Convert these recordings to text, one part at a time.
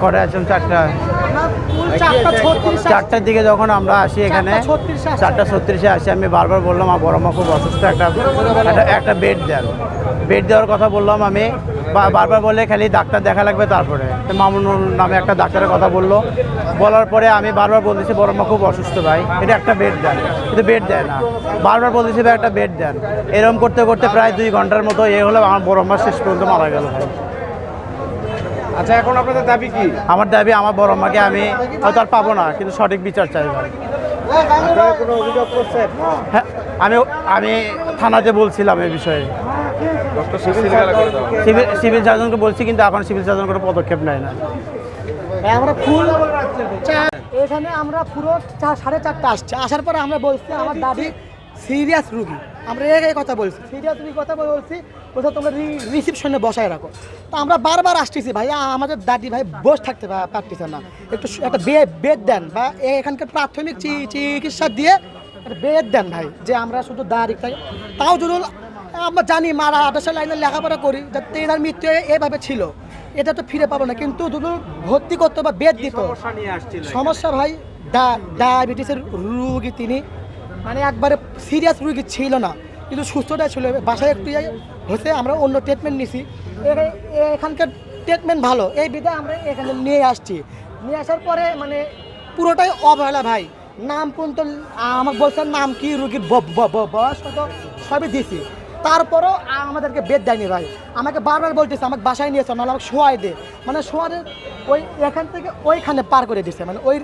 কটা আছেন চারটা। চারটার দিকে যখন আমরা আসি এখানে চারটা ছত্রিশে আসি আমি বারবার বললাম আমার বড় মা খুব অসুস্থ একটা একটা- বেড দেন। বেড দেওয়ার কথা বললাম আমি। বারবার বলে খালি ডাক্তার দেখা লাগবে তারপরে। তো মামুনুল নামে একটা ডাক্তারের কথা বলল। বলার পরে আমি বারবার বলতেছি বড় মা খুব অসুস্থ ভাই এটা একটা বেড দেন। কিন্তু বেড দেয় না। বারবার বলতেছি ভাই একটা বেড দেন। এরকম করতে করতে প্রায় দুই ঘণ্টার মতো এ হলো আমার বড় মা শেষ পর্যন্ত মারা গেল। ভাই আচ্ছা এখন আপনাদের দাবি কি? আমার দাবি আমার বড় মাকে আমি হয়তো আর পাবো না কিন্তু সঠিক বিচার চাই ভাই। কোনো অভিযোগ করছেন? হ্যাঁ আমি আমি থানাতে বলছিলাম এই বিষয়ে। সিভিল সার্জনকে বলছি কিন্তু এখন সিভিল সার্জন কোনো পদক্ষেপ নেয় না। আমরা ফুল এখানে আমরা পুরো চার সাড়ে চারটা আসছে। আসার পরে আমরা বলছি আমার দাদি সিরিয়াস রুগী। আমরা এই কথা বলছি সিরিয়াস রুগীর কথা বলছি কোথাও তোমরা রিসিপশনে বসায় রাখো। তো আমরা বারবার আসতেছি ভাই আমাদের দাদি ভাই বসে থাকতে পারতেছে না। একটু একটা বে- বেড দেন বা এখানকার প্রাথমিক চিকিৎসা দিয়ে বেড দেন ভাই যে আমরা শুধু দাঁড়ি তাও যদি আমরা জানি মারা আঠাশে লাইনে লেখাপড়া করি যে তেনার মৃত্যু এভাবে ছিল। এটা তো ফিরে পাবো না। কিন্তু যদি ভর্তি করতো বা বেদ দিত। সমস্যা ভাই ডায়াবেটিসের রুগী তিনি মানে একবারে সিরিয়াস রুগী ছিল না। কিন্তু সুস্থটা ছিল। বাসায় একটু হয়েছে আমরা অন্য ট্রিটমেন্ট নিছি। এখানকার ট্রিটমেন্ট ভালো। এই বিধে আমরা এখানে নিয়ে আসছি। নিয়ে আসার পরে মানে পুরোটাই অবহেলা ভাই। নাম পর্যন্ত, আমাকে বলছেন নাম কি রুগীর বয়স কত? সবই দিছি। তারপরও আমাদেরকে বেদ দেয়নি ভাই। আমাকে বারবার বলতেছে, আমাকে বাসায় নিয়েছে নাহলে আমাকে শোয়াই দে। মানে শোয়ারে ওই এখান থেকে ওইখানে পার করে দিচ্ছে মানে ওই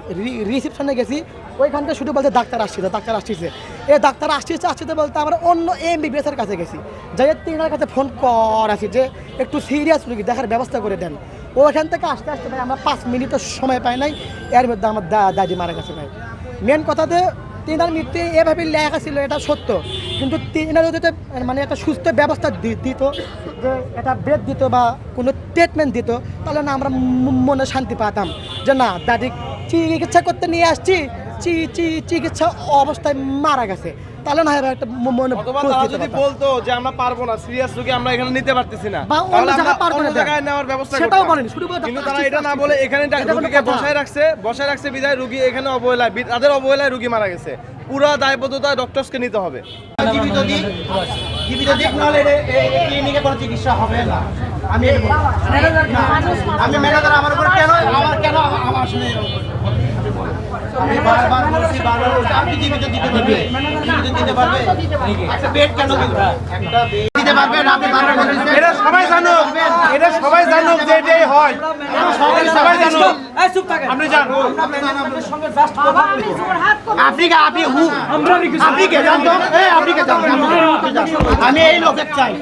রিসিপশনে গেছি, ওইখান থেকে শুধু বলতে ডাক্তার আসছে ডাক্তার আসছে এ ডাক্তার আসছে আসছে বলতে আমরা অন্য এম বিবিএসের কাছে গেছি। যাই তিনার কাছে ফোন করাছি যে, একটু সিরিয়াস রুগী দেখার ব্যবস্থা করে দেন। ওইখান থেকে আসতে আসতে ভাই আমরা পাঁচ মিনিটও সময় পাই নাই। এর মধ্যে আমার দাদি মারা গেছে ভাই। মেন কথাতে তিনার মৃত্যু এভাবে লেখা ছিল, এটা সত্য। কিন্তু তিনার যদি মানে একটা সুস্থ ব্যবস্থা দিত, যে এটা বেড দিত বা কোনো ট্রিটমেন্ট দিত, তাহলে না আমরা মনে শান্তি পাতাম। যে না, দাদি চিকিৎসা করতে নিয়ে আসছি, চি- চি- চিকিৎসা অবস্থায় মারা গেছে। তাহলে না এবার একটা মনে অথবা তারা যদি বলতো যে আমরা পারব না সিরিয়াস রোগী আমরা এখানে নিতে পারতেছি না বা অন্য জায়গায় পার করে অন্য দেন। জায়গায় নেওয়ার ব্যবস্থা সেটাও। বলেনি, শুধু বলে কিন্তু তারা এটা না বলে এখানে রোগীকে বসায় রাখছে বসায় রাখছে বিদায় রোগী এখানে অবহেলায় তাদের অবহেলায় রোগী মারা গেছে পুরো দায়বদ্ধতা ডক্টরসকে নিতে হবে জীবিত দিক জীবিত দিক নাহলে ক্লিনিকে কোনো চিকিৎসা হবে না আমি। না, আমি ম্যানেজার আমার উপর কেন আমার কেন আমার শুনে আমি বারবার বলছি বারবার বলছি, আপনি জীবিত দিতে পারবে জীবিত দিতে পারবে একটা বেড কেন একটা বেড দিতে পারবেন আপনি বলছেন এটা সবাই জানুক এটা সবাই জানুক যে এটাই হয়। সবাই সবাই জানুক। আপনি আফ্রিকা আপনি হু। আপনি কে জানতো? এই আপনি কে জানতো? আমি এই লোকের চাই।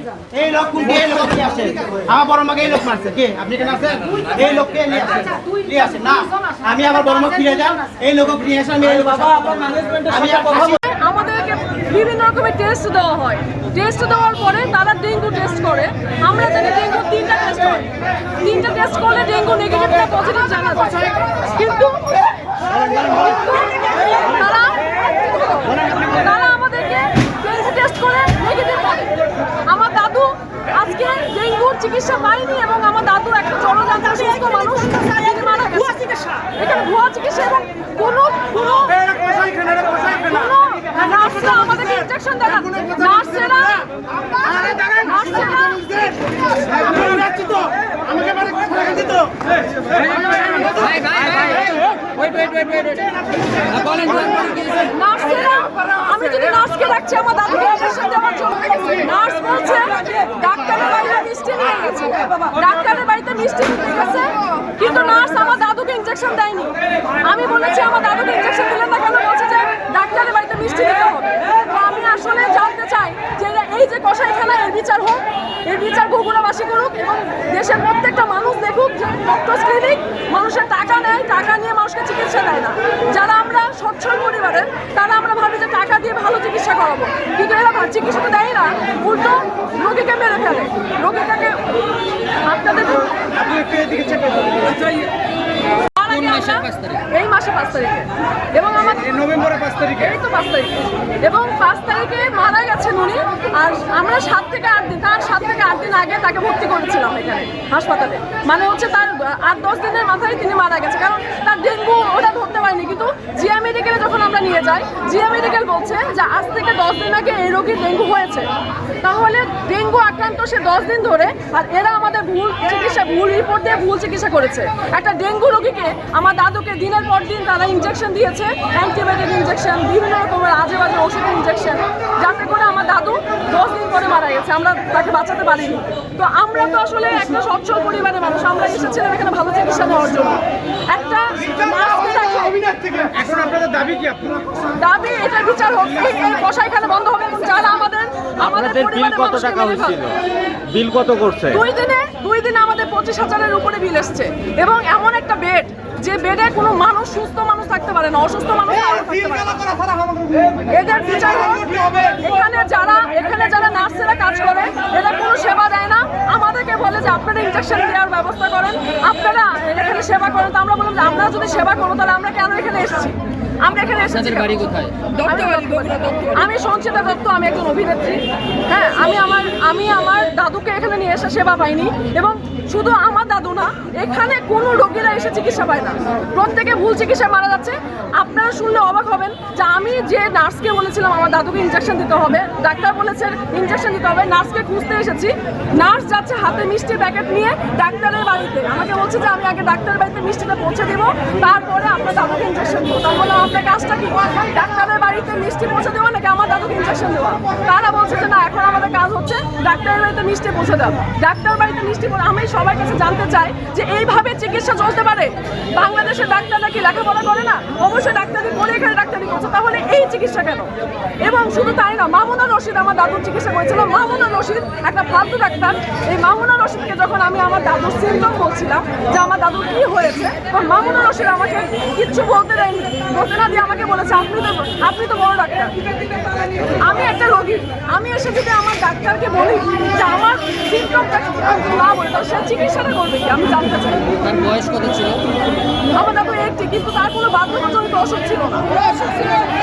এই লোক কোনটি এই লোক আসে। আমার বড় মাকে এই লোক মারছে। কে? আপনি কেন আছেন? এই লোককে নিয়ে আসে। নিয়ে আসে। না আমি আমার বড় মা ফিরে যান এই লোক নিয়ে আমি এই লোক আমি আর কথা আমাদেরকে বিভিন্ন রকমের টেস্ট দেওয়া হয়। টেস্ট দেওয়ার পরে তারা ডেঙ্গু টেস্ট করে। আমরা জানি ডেঙ্গু তিনটা টেস্ট হয়। তিনটা টেস্ট করলে ডেঙ্গু নেগেটিভ না পজিটিভ জানা যায়। কিন্তু তারা তারা আমাদেরকে টেস্ট করে নেগেটিভ বলে আমার দাদু আজকে ডেঙ্গুর চিকিৎসা পায়নি এবং আমার দাদু একটা জনজাতি সুস্থ মানুষ মারা গেছে এখানে ভুয়া চিকিৎসা এবং কোনো কোনো কোনো আমি যদি নার্সকে রাখছি, আমার দাদুকে ইনজেকশন দেওয়ার জন্য। নার্স বলছে, ডাক্তারের বাড়িতে মিষ্টি নিয়ে গেছে। ডাক্তারের বাড়িতে মিষ্টি নিতে গেছে, কিন্তু নার্স আমার দাদুকে ইনজেকশন দেয়নি। আমি বলেছি, আমার দাদুকে ইনজেকশন দিলেন না কেন বলছে যে ডাক্তারের বাড়িতে মিষ্টি দিতে হবে তো আমি আসলে জানতে চাই যে এই যে কষাইখানা এর বিচার হোক এর বিচার বগুড়াবাসী করুক এবং দেশের প্রত্যেকটা মানুষ দেখুক যে ডক্টর ক্লিনিক মানুষের টাকা নেয় টাকা নিয়ে মানুষকে চিকিৎসা দেয় না। যারা আমরা সচ্ছল পরিবারের তারা আমরা ভাবি যে টাকা দিয়ে ভালো চিকিৎসা করাবো। কিন্তু এরা চিকিৎসা তো দেয় না উল্টো রোগীকে মেরে ফেলে। রোগীটাকে আপনাদের কোন মাসের পাঁচ তারিখ? এই মাসে পাঁচ তারিখে। এবং আমার নভেম্বরের পাঁচ তারিখে? এই তো পাঁচ তারিখে। এবং পাঁচ তারিখে মারা গেছেন উনি। আর আমরা সাত থেকে আট দিন তার সাত থেকে আট দিন আগে তাকে ভর্তি করেছিলাম এখানে হাসপাতালে। মানে হচ্ছে তার আট দশ দিনের মাথায় তিনি মারা গেছে। কারণ তার ডেঙ্গু ওটা ধরতে পারিনি কিন্তু জিয়া মেডিকেলে যখন আমরা নিয়ে যাই, জিয়া মেডিকেল বলছে যে আজ থেকে দশ দিন আগে এই রোগীর ডেঙ্গু হয়েছে। তাহলে ডেঙ্গু আক্রান্ত সে দশ দিন ধরে, আর এরা আমাদের ভুল চিকিৎসা, ভুল রিপোর্ট দিয়ে ভুল চিকিৎসা করেছে। একটা ডেঙ্গু রোগীকে আমার দাদুকে দিনের পর দিন তারা ইনজেকশন দিয়েছে অ্যান্টিবায়োটিক ইনজেকশন বিভিন্ন রকমের আজে বাজে ওষুধের ইনজেকশন যাতে করে আমার দাদু দশ দিন পরে মারা গেছে, আমরা তাকে বাঁচাতে পারিনি। তো আমরা তো আসলে একটা সচ্ছল পরিবারের মানুষ, আমরা এসেছিলাম এখানে ভালো চিকিৎসা নেওয়ার জন্য। একটা এখন আপনাদের দাবি কি দাবি এটা বিচার হোক এই এই কষাইখানা বন্ধ হবে এবং যারা আমাদের আমাদের বিল কত টাকা হয়েছিল? বিল কত করছে? দুই দিনে দুই দিনে আমাদের পঁচিশ হাজারের উপরে বিল এসছে। এবং এমন একটা বেড যে বেডে কোনো মানুষ সুস্থ মানুষ থাকতে পারে না অসুস্থ মানুষ থাকতে পারে এদের বিচার হোক। এখানে যারা এখানে যারা নার্সেরা কাজ করে এরা কোনো সেবা দেয় যে আপনারা ইনজেকশন দেওয়ার ব্যবস্থা করেন আপনারা এখানে সেবা করেন। তো আমরা বললাম যে আমরা যদি সেবা করব তাহলে আমরা কেন এখানে এসেছি? আমরা এখানে এসেছি আমি সঞ্চিতা দত্ত আমি একজন অভিনেত্রী। হ্যাঁ আমি আমার আমি আমার দাদুকে এখানে নিয়ে এসে সেবা পাইনি। এবং শুধু আমার দাদু না, এখানে কোনো রোগীরা এসে চিকিৎসা পায় না। প্রত্যেকে ভুল চিকিৎসা মারা যাচ্ছে। আপনারা শুনলে অবাক হবেন যে আমি যে নার্সকে বলেছিলাম আমার দাদুকে ইনজেকশন দিতে হবে, ডাক্তার বলেছেন ইনজেকশন দিতে হবে, নার্সকে খুঁজতে এসেছি। নার্স যাচ্ছে হাতে মিষ্টি প্যাকেট নিয়ে ডাক্তারের বাড়িতে। আমাকে বলছে যে আমি আগে ডাক্তারের বাড়িতে মিষ্টিটা পৌঁছে দিব, তারপরে আপনার দাদুকে ইনজেকশন দেবো। তার বললাম আপনার কাজটা কি? ডাক্তারের বাড়িতে মিষ্টি পৌঁছে দেওয়া নাকি আমার দাদুকে ইনজেকশন দেওয়া তারা বলছে যে না, এখন আমাদের কাজ হচ্ছে ডাক্তারের বাড়িতে মিষ্টি পৌঁছে দেওয়া। ডাক্তার বাড়িতে মিষ্টি আমি সবার কাছে জানতে চাই যে এইভাবে চিকিৎসা চলতে পারে? বাংলাদেশের ডাক্তাররা কি লেখাপড়া করে না? অবশ্যই ডাক্তারি পড়ে এখানে ডাক্তারি করছে। তাহলে এই চিকিৎসা কেন? এবং শুধু তাই না, মামুনা রশিদ আমার দাদুর চিকিৎসা করেছিল। মামুনা রশিদ একটা ফালতু ডাক্তার। এই মামুনা রশিদকে যখন আমি আমার দাদুর সিমটম বলছিলাম যে আমার দাদুর কি হয়েছে, তখন মামুনা রশিদ আমাকে কিচ্ছু বলতে দেয়নি। বলতে না দিয়ে আমাকে বলেছে, আপনি তো আপনি তো বড় ডাক্তার। আমি একটা রোগী। আমি এসে যদি আমার ডাক্তারকে বলি যে আমার সিমটমটা না বলে তাহলে সে চিকিৎসাটা করবে কি? আমি জানতে চাই। তার বয়স কত ছিল? আমার একটি কিন্তু তার কোনো বাধ্যতাজনিত অসুখ ছিল না।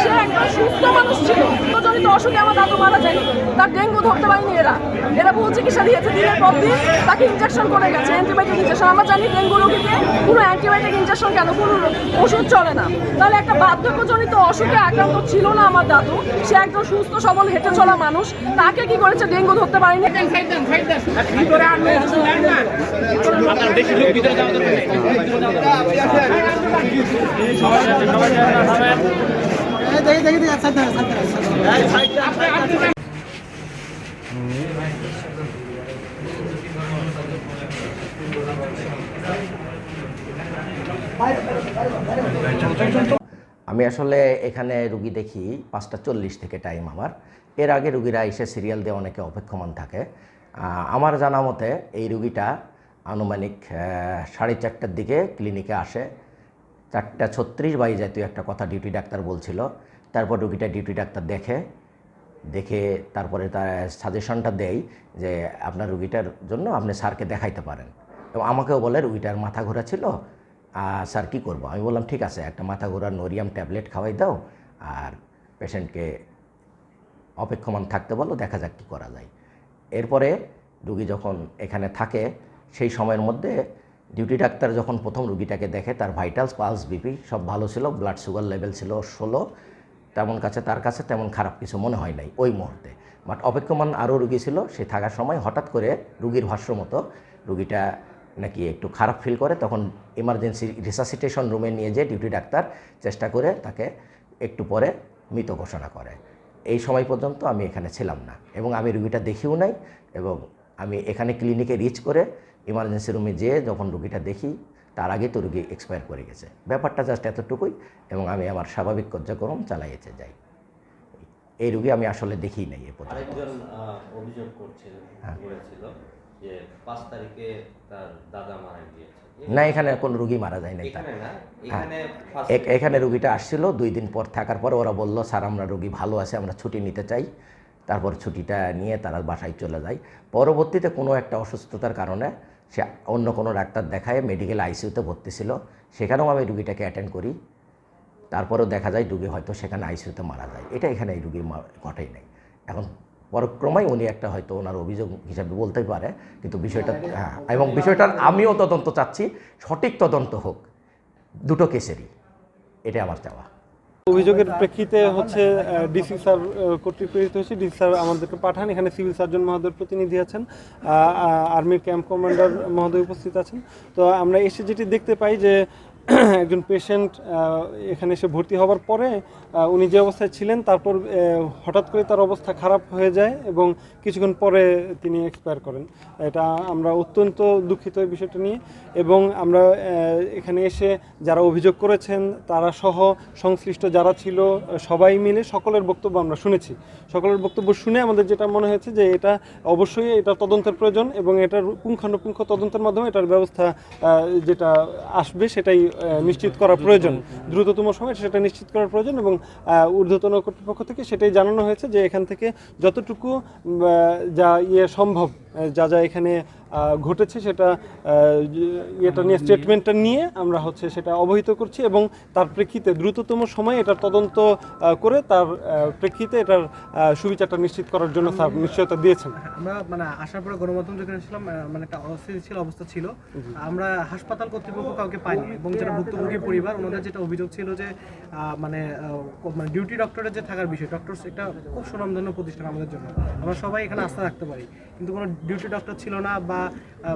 সে একজন সুস্থ মানুষ ছিল। বাধ্যতাজনিত অসুখে আমার দাদু মারা যায়নি তার ডেঙ্গু ধরতে পারেনি এরা। এরা বহু চিকিৎসা দিয়েছে দিনের পর দিন। তাকে ইনজেকশন করে গেছে অ্যান্টিবায়োটিক ইনজেকশন আমরা জানি ডেঙ্গু রোগীকে কোনো অ্যান্টিবায়োটিক ইনজেকশন কেন কোনো ওষুধ চলে না। তাহলে একটা বার্ধক্যজনিত অসুখে আক্রান্ত ছিল না আমার দাদু। সে একজন সুস্থ সবল হেঁটে চলা মানুষ। তাকে কি করেছে? ডেঙ্গু ধরতে পারেনি। দেখি দেখি আচ্ছা আচ্ছা আমি আসলে এখানে রুগী দেখি পাঁচটা চল্লিশ থেকে টাইম আমার। এর আগে রুগীরা এসে সিরিয়াল দিয়ে অনেকে অপেক্ষমান থাকে। আমার জানা মতে এই রুগীটা আনুমানিক সাড়ে চারটার দিকে ক্লিনিকে আসে। চারটা ছত্রিশ বাই জাতীয় একটা কথা ডিউটি ডাক্তার বলছিল। তারপর রুগীটা ডিউটি ডাক্তার দেখে দেখে তারপরে তার সাজেশনটা দেয় যে, আপনার রুগীটার জন্য আপনি স্যারকে দেখাইতে পারেন। এবং আমাকেও বলে, রুগীটার মাথা ঘোরা ছিল স্যার, কী করব? আমি বললাম, ঠিক আছে, একটা মাথা ঘোরার নোরিয়াম ট্যাবলেট খাওয়াই দাও, আর পেশেন্টকে অপেক্ষমান থাকতে বলো, দেখা যাক কী করা যায়। এরপরে রুগী যখন এখানে থাকে, সেই সময়ের মধ্যে ডিউটি ডাক্তার যখন প্রথম রুগীটাকে দেখে, তার ভাইটালস, পালস, বিপি সব ভালো ছিল, ব্লাড সুগার লেভেল ছিল ষোলো, তেমন কাছে তার কাছে তেমন খারাপ কিছু মনে হয় নাই ওই মুহূর্তে। বাট অপেক্ষমান আরও রুগী ছিল, সে থাকার সময় হঠাৎ করে রুগীর ভাষ্য মতো রুগীটা নাকি একটু খারাপ ফিল করে তখন ইমার্জেন্সি রিসাসিটেশন রুমে নিয়ে যেয়ে ডিউটি ডাক্তার চেষ্টা করে তাকে একটু পরে মৃত ঘোষণা করে। এই সময় পর্যন্ত আমি এখানে ছিলাম না এবং আমি রুগীটা দেখিও নাই এবং আমি এখানে ক্লিনিকে রিচ করে ইমার্জেন্সি রুমে যেয়ে যখন রুগীটা দেখি তার আগে তো রুগী এক্সপায়ার করে গেছে। ব্যাপারটা জাস্ট এতটুকুই এবং আমি আমার স্বাভাবিক কার্যক্রম চালাইয়েছে যাই। এই রুগী আমি আসলে দেখি নাই এ পর্যন্ত। অভিযোগ করছিল যে পাঁচ তারিখে তার দাদা মারা গিয়েছে। না এখানে কোনো রুগী মারা যায় নাই তার। এখানে না এখানে এক- এখানে রুগীটা আসছিল দুই দিন পর থাকার পর ওরা বলল স্যার আমরা রুগী ভালো আছে আমরা ছুটি নিতে চাই। তারপর ছুটিটা নিয়ে তারা বাসায় চলে যায়। পরবর্তীতে কোনো একটা অসুস্থতার কারণে সে অন্য কোনো ডাক্তার দেখায় মেডিকেল আইসিইউতে ভর্তি ছিল। সেখানেও আমি রুগীটাকে অ্যাটেন্ড করি। তারপরেও দেখা যায় রুগী হয়তো সেখানে আইসিইউতে মারা যায়। এটা এখানে এই রুগী ঘটেই নাই। এখন পরক্রমায় উনি একটা হয়তো ওনার অভিযোগ হিসাবে বলতে পারে কিন্তু বিষয়টা হ্যাঁ এবং বিষয়টার আমিও তদন্ত চাচ্ছি সঠিক তদন্ত হোক দুটো কেসেরই এটা আমার চাওয়া। অভিযোগের প্রেক্ষিতে হচ্ছে ডিসি স্যার কর্তৃক প্রেরিত হয়েছে। ডিসি স্যার আমাদেরকে পাঠান এখানে সিভিল সার্জন মহোদয়ের প্রতিনিধি আছেন আর্মির ক্যাম্প কমান্ডার মহোদয় উপস্থিত আছেন। তো আমরা এসে যেটি দেখতে পাই যে একজন পেশেন্ট এখানে এসে ভর্তি হওয়ার পরে উনি যে অবস্থায় ছিলেন, তারপর হঠাৎ করে তার অবস্থা খারাপ হয়ে যায় এবং কিছুক্ষণ পরে তিনি এক্সপায়ার করেন। এটা আমরা অত্যন্ত দুঃখিত এই বিষয়টা নিয়ে এবং আমরা এখানে এসে যারা অভিযোগ করেছেন, তারা সহ সংশ্লিষ্ট যারা ছিল, সবাই মিলে সকলের বক্তব্য আমরা শুনেছি। সকলের বক্তব্য শুনে আমাদের যেটা মনে হয়েছে যে এটা অবশ্যই এটা তদন্তের প্রয়োজন এবং এটার পুঙ্খানুপুঙ্খ তদন্তের মাধ্যমে এটার ব্যবস্থা যেটা আসবে সেটাই নিশ্চিত করা প্রয়োজন। দ্রুততম সময় সেটা নিশ্চিত করার প্রয়োজন এবং ঊর্ধ্বতন কর্তৃপক্ষ থেকে সেটাই জানানো হয়েছে যে এখান থেকে যতটুকু যা ইয়ে সম্ভব যা যা এখানে ঘটেছে সেটা এটা নিয়ে স্টেটমেন্টটা নিয়ে আমরা হচ্ছে সেটা অবহিত করছি এবং তার প্রেক্ষিতে দ্রুততম সময়ে এটার তদন্ত করে তার প্রেক্ষিতে এটার সুবিচারটা নিশ্চিত করার জন্য স্যার নিশ্চয়তা দিয়েছেন। আমরা মানে আসার পরে গণমাধ্যম যেখানে ছিলাম মানে একটা অস্থিতিশীল অবস্থা ছিল। আমরা হাসপাতাল কর্তৃপক্ষ কাউকে পাইনি এবং যারা ভুক্তভোগী পরিবার ওনাদের যেটা অভিযোগ ছিল যে মানে মানে ডিউটি ডক্টরের যে থাকার বিষয় ডক্টর একটা খুব সুনামধন্য প্রতিষ্ঠান আমাদের জন্য। আমরা সবাই এখানে আস্থা রাখতে পারি। কিন্তু কোনো ডিউটি ডক্টর ছিল না বা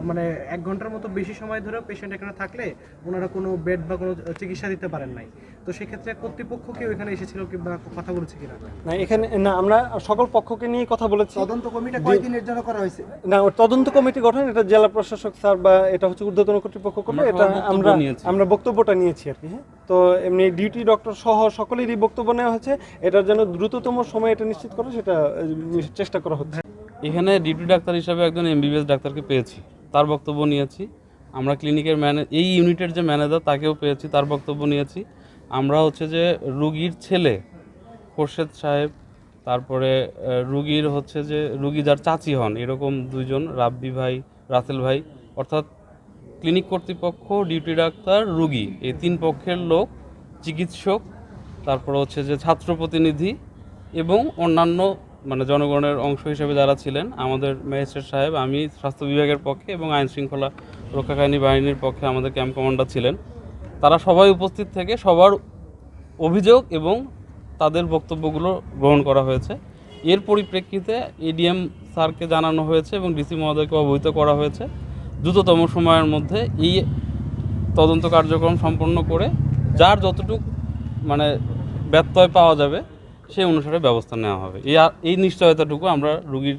মানে এক ঘণ্টার মতো বেশি সময় ধরে পেশেন্ট এখানে থাকলে ওনারা কোনো বেড বা কোনো চিকিৎসা দিতে পারেন নাই। তো সেক্ষেত্রে কর্তৃপক্ষ কেউ এখানে এসেছিল কিংবা কথা বলেছে কিনা? না এখানে না আমরা সকল পক্ষকে নিয়ে কথা বলেছি। তদন্ত কমিটি কয়দিনের জন্য করা হয়েছে? না তদন্ত কমিটি গঠন এটা জেলা প্রশাসক স্যার বা এটা হচ্ছে ঊর্ধ্বতন কর্তৃপক্ষ করবে এটা আমরা আমরা বক্তব্যটা নিয়েছি আর কি হ্যাঁ? তো এমনি ডিউটি ডক্টর সহ সকলেরই বক্তব্য নেওয়া হয়েছে এটার জন্য দ্রুততম সময় এটা নিশ্চিত করা সেটা চেষ্টা করা হচ্ছে। এখানে ডিউটি ডাক্তার হিসাবে একজন এমবিবিএস ডাক্তারকে পেয়েছি। তার বক্তব্য নিয়েছি। আমরা ক্লিনিকের ম্যানে, এই ইউনিটের যে ম্যানেজার, তাকেও পেয়েছি, তার বক্তব্য নিয়েছি। আমরা হচ্ছে যে রুগীর ছেলে, খোরশেদ সাহেব, তারপরে রুগীর হচ্ছে যে, রুগী যার চাচি হন, এরকম দুইজন, রাব্বি ভাই, রাসেল ভাই, অর্থাৎ ক্লিনিক কর্তৃপক্ষ ডিউটি ডাক্তার, রুগী, এই তিন পক্ষের লোক, চিকিৎসক, তারপর হচ্ছে যে ছাত্র প্রতিনিধি এবং অন্যান্য মানে জনগণের অংশ হিসেবে যারা ছিলেন, আমাদের ম্যাজিস্ট্রেট সাহেব, আমি স্বাস্থ্য বিভাগের পক্ষে এবং আইন শৃঙ্খলা রক্ষাকারী বাহিনীর পক্ষে আমাদের ক্যাম্প কমান্ডার ছিলেন। তারা সবাই উপস্থিত থেকে সবার অভিযোগ এবং তাদের বক্তব্যগুলো গ্রহণ করা হয়েছে। এর পরিপ্রেক্ষিতে এডিএম স্যারকে জানানো হয়েছে এবং ডিসি মহোদয়কে অবহিত করা হয়েছে। দ্রুততম সময়ের মধ্যে এই তদন্ত কার্যক্রম সম্পন্ন করে যার যতটুক মানে ব্যত্যয় পাওয়া যাবে সেই অনুসারে ব্যবস্থা নেওয়া হবে। এই এই নিশ্চয়তাটুকু আমরা রুগীর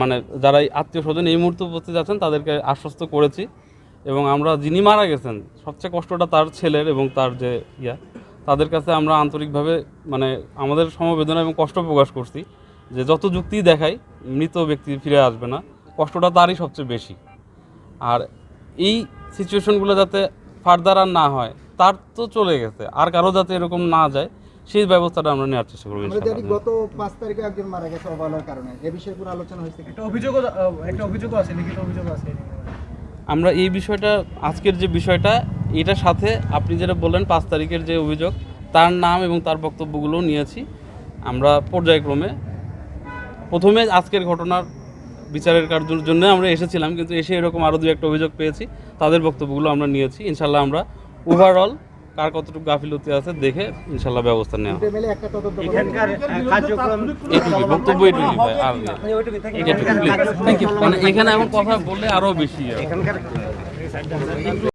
মানে যারা আত্মীয় স্বজন এই মুহূর্তে উপস্থিত আছেন, তাদেরকে আশ্বস্ত করেছি। এবং আমরা যিনি মারা গেছেন, সবচেয়ে কষ্টটা তার ছেলের এবং তার যে ইয়া, তাদের কাছে আমরা আন্তরিকভাবে মানে আমাদের সমবেদনা এবং কষ্ট প্রকাশ করছি যে যত যুক্তি দেখাই, মৃত ব্যক্তি ফিরে আসবে না। কষ্টটা তারই সবচেয়ে বেশি। আর এই সিচুয়েশনগুলো যাতে ফার্দার আর না হয়, তার তো চলে গেছে। আর কারও যাতে এরকম না যায় সেই ব্যবস্থাটা আমরা নেওয়ার চেষ্টা করব আমরা গত পাঁচ তারিখে একজন মারা গেছে অবহেলার কারণে। এ বিষয়ে কোনো আলোচনা হয়েছে একটা অভিযোগও আহ, একটা অভিযোগও আছে লিখিত অভিযোগও আছে। আমরা এই বিষয়টা আজকের যে বিষয়টা এটার সাথে আপনি যেটা বললেন পাঁচ তারিখের যে অভিযোগ তার নাম এবং তার বক্তব্যগুলো নিয়েছি। আমরা পর্যায়ক্রমে প্রথমে আজকের ঘটনার বিচারের কার্যের জন্য আমরা এসেছিলাম কিন্তু এসে এরকম আরও দু একটা অভিযোগ পেয়েছি। তাদের বক্তব্যগুলো আমরা নিয়েছি। ইনশাল্লাহ আমরা ওভারঅল কার কতটুকু গাফিলতি আছে দেখে ইনশাল্লাহ ব্যবস্থা নেওয়া। এইটুকুই বক্তব্য এইটুকুই ভাই আর মানে এখানে এখন কথা বললে আরও বেশি